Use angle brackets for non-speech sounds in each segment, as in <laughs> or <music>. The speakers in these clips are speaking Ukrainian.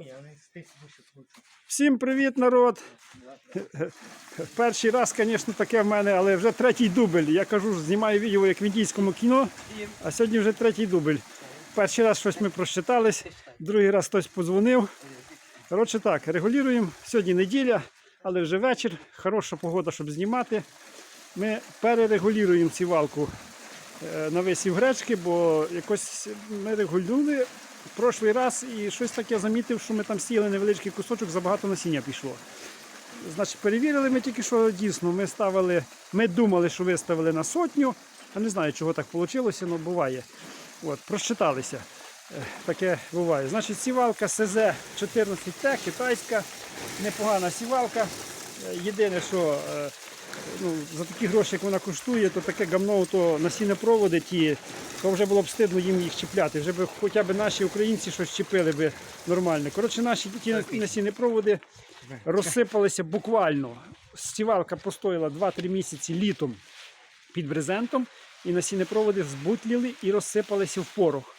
Не вище кручу. Всім привіт, народ! Перший раз, звісно, таке в мене, але вже третій дубль. Я кажу, знімаю відео як в індійському кіно, а сьогодні вже третій дубль. Перший раз щось ми просчитались, другий раз хтось подзвонив. Коротше так, регулюємо. Сьогодні неділя, але вже вечір, хороша погода, щоб знімати. Ми перерегулюємо сівалку е, на висів гречки, бо якось ми регулювали в прошлий раз і щось таке замітив, що ми там сіяли невеличкий кусочок, забагато насіння пішло. Значить, перевірили ми тільки, що дійсно ми ставили, ми думали, що виставили на сотню, а не знаю, чого так вийшло, але буває. От, просчиталися. Е, Таке буває. Значить, сівалка СЗ 14Т, китайська, непогана сівалка. Е, Єдине, що е, ну, за такі гроші, як вона коштує, то таке гамно, то насіннепроводи ті, то вже було б стидно їм їх чіпляти. Вже б хоча б наші українці щось чіпили би нормально. Коротше, наші ті насіннепроводи розсипалися буквально. Стівалка постояла 2-3 місяці літом під брезентом, і насіннепроводи збутліли і розсипалися в порох.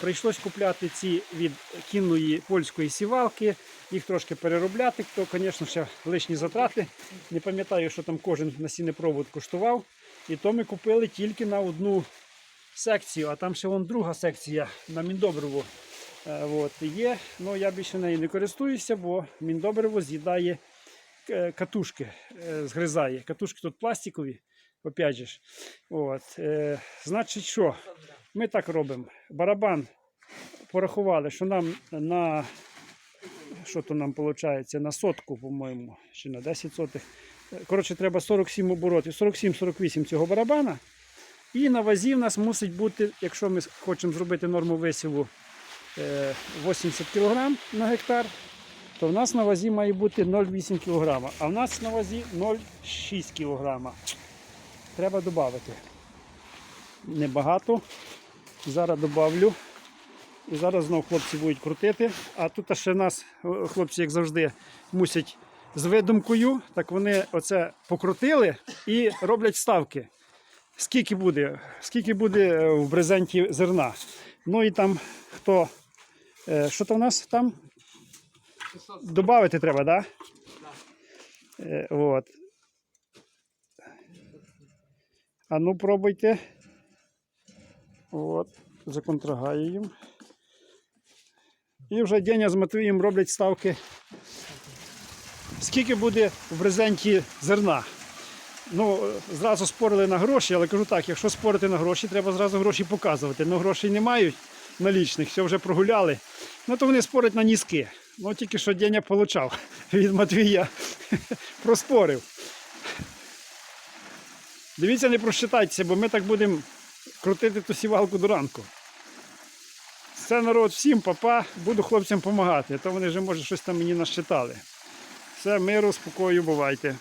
Прийшлось купляти ці від кінної польської сівалки, їх трошки переробляти, то, звісно, ще лишні затрати. Не пам'ятаю, що там кожен насіннепровод коштував. І то ми купили тільки на одну секцію, а там ще вон друга секція на Міндобриво. Е, От, є. Ну, я більше нею не користуюся, бо Міндобриво з'їдає е, катушки, е, згризає. Катушки тут пластикові, опять же. От, е, значить, що? Ми так робимо. Барабан порахували, що нам на що то нам виходить, на сотку, по-моєму, чи на 10 сотих. Е, Коротше, треба 47 оборотів, 47-48 цього барабана. І на вазі в нас мусить бути, якщо ми хочемо зробити норму висіву е, 80 кг на гектар, то в нас на вазі має бути 0,8 кг, а в нас на вазі 0,6 кг. Треба додати. Небагато. Зараз додавлю. І зараз знову хлопці будуть крутити. А тут ще нас, хлопці, як завжди, мусять з видумкою. Так вони оце покрутили і роблять ставки. Скільки буде, скільки буде е, в брезенті зерна. Ну і там хто. е, Що то в нас там? Добавити треба, так? Да? Е, от. А ну пробуйте. От, законтрагаємо. І вже Деня з Матвієм роблять ставки. Скільки буде в брезенті зерна? Ну, зразу спорили на гроші, але кажу так, якщо спорити на гроші, треба зразу гроші показувати. Ну, грошей не мають налічних, все вже прогуляли. Ну, то вони спорять на ніски. Ну, тільки що Деня получав <laughs> від Матвія. <laughs> Проспорив. Дивіться, не просчитайтеся, бо ми так будемо крутити ту сівалку до ранку. Це народ, всім папа, буду хлопцям допомагати, а то вони вже, може, щось там мені насчитали. Все, миру, спокою, бувайте.